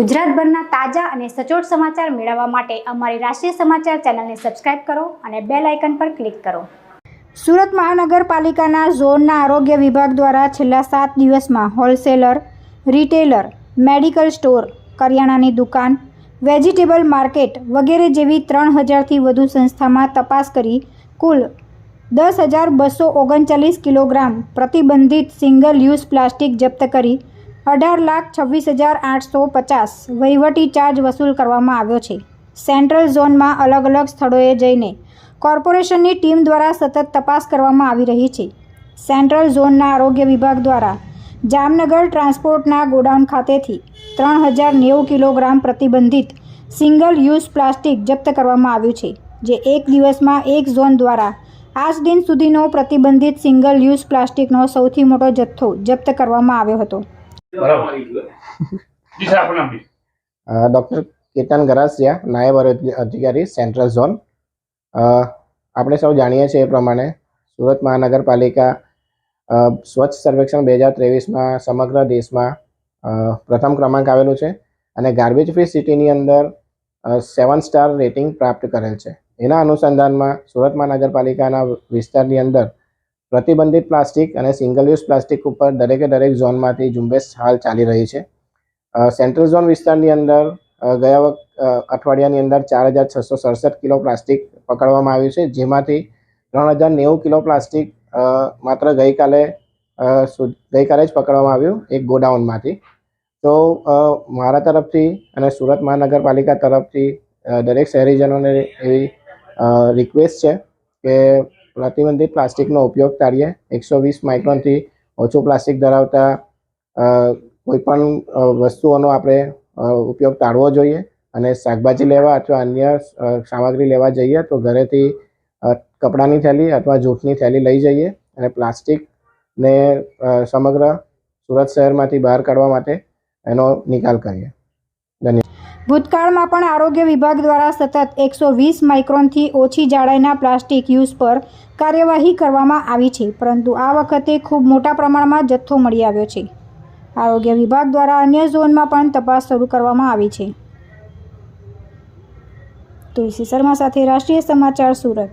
ગુજરાતભરના તાજા અને સચોટ સમાચાર મેળવવા માટે અમારી રાષ્ટ્રીય સમાચાર ચેનલને સબસ્ક્રાઇબ કરો અને બેલ આઇકન પર ક્લિક કરો. સુરત મહાનગરપાલિકાના ઝોનના આરોગ્ય વિભાગ દ્વારા છેલ્લા સાત દિવસમાં હોલસેલર, રિટેલર, મેડિકલ સ્ટોર, કરિયાણાની દુકાન, વેજીટેબલ માર્કેટ વગેરે જેવી ત્રણ હજારથી વધુ સંસ્થામાં તપાસ કરી કુલ દસ હજાર બસો ઓગણચાલીસ કિલોગ્રામ પ્રતિબંધિત સિંગલ યુઝ પ્લાસ્ટિક જપ્ત કરી અઢાર લાખ છવ્વીસ હજાર આઠસો પચાસ વહીવટી ચાર્જ વસૂલ કરવામાં આવ્યો છે. સેન્ટ્રલ ઝોનમાં અલગ અલગ સ્થળોએ જઈને કોર્પોરેશનની ટીમ દ્વારા સતત તપાસ કરવામાં આવી રહી છે. સેન્ટ્રલ ઝોનના આરોગ્ય વિભાગ દ્વારા જામનગર ટ્રાન્સપોર્ટના ગોડાઉન ખાતેથી ત્રણ હજાર નેવું કિલોગ્રામ પ્રતિબંધિત સિંગલ યુઝ પ્લાસ્ટિક જપ્ત કરવામાં આવ્યું છે, જે એક દિવસમાં એક ઝોન દ્વારા આજ દિન સુધીનો પ્રતિબંધિત સિંગલ યુઝ પ્લાસ્ટિકનો સૌથી મોટો જથ્થો જપ્ત કરવામાં આવ્યો હતો. ડૉક્ટર કેતન ગરાસિયા, નાયબ અધિકારી, સેન્ટ્રલ ઝોન. આપણે સૌ જાણીએ છીએ એ પ્રમાણે સુરત મહાનગરપાલિકા સ્વચ્છ સર્વેક્ષણ બે હજાર ત્રેવીસમાં સમગ્ર દેશમાં પ્રથમ ક્રમાંક આવેલું છે અને ગાર્બેજ ફ્રી સિટીની અંદર સેવન સ્ટાર રેટિંગ પ્રાપ્ત કરેલ છે. એના અનુસંધાનમાં સુરત મહાનગરપાલિકાના વિસ્તારની અંદર પ્રતિબંધિત પ્લાસ્ટિક અને સિંગલ યુઝ પ્લાસ્ટિક ઉપર દરેકે દરેક ઝોનમાંથી ઝુંબેશ હાલ ચાલી રહી છે. સેન્ટ્રલ ઝોન વિસ્તારની અંદર ગયા વખત અઠવાડિયાની અંદર ચાર હજાર છસો સડસઠ કિલો પ્લાસ્ટિક પકડવામાં આવ્યું છે, જેમાંથી ત્રણ હજાર નેવું કિલો પ્લાસ્ટિક માત્ર ગઈકાલે ગઈકાલે જ પકડવામાં આવ્યું, એક ગોડાઉનમાંથી. તો મારા તરફથી અને સુરત મહાનગરપાલિકા તરફથી દરેક શહેરીજનોને એવી રિક્વેસ્ટ છે કે પ્રતિબંધિત પ્લાસ્ટિકનો ઉપયોગ ટાળીએ. એકસો વીસ માઇક્રોનથી ઓછું પ્લાસ્ટિક ધરાવતા કોઈપણ કોઈ પણ વસ્તુઓનો આપણે ઉપયોગ ટાળવો જોઈએ અને શાકભાજી લેવા અથવા અન્ય સામગ્રી લેવા જઈએ તો ઘરેથી કપડાની થેલી અથવા જૂઠની થેલી લઈ જઈએ અને પ્લાસ્ટિકને સમગ્ર સુરત શહેરમાંથી બહાર કાઢવા માટે એનો નિકાલ કરીએ. ભૂતકાળમાં પણ આરોગ્ય વિભાગ દ્વારા સતત એકસો વીસ માઇક્રોનથી ઓછી જાડાઈના પ્લાસ્ટિક યુઝ પર કાર્યવાહી કરવામાં આવી છે, પરંતુ આ વખતે ખૂબ મોટા પ્રમાણમાં જથ્થો મળી આવ્યો છે. આરોગ્ય વિભાગ દ્વારા અન્ય ઝોનમાં પણ તપાસ શરૂ કરવામાં આવી છે. તુલસી શર્મા સાથે રાષ્ટ્રીય સમાચાર સુરત.